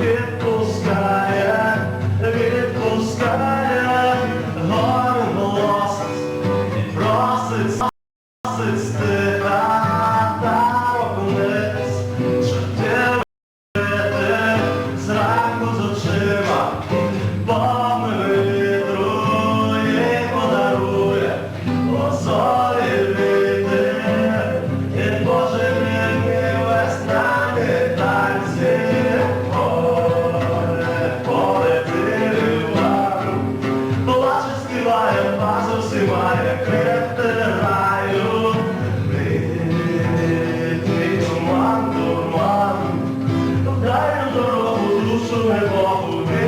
Yeah. небо засиває, крепте раю, ти туман, туман, дай нам дорогу душу не Богу.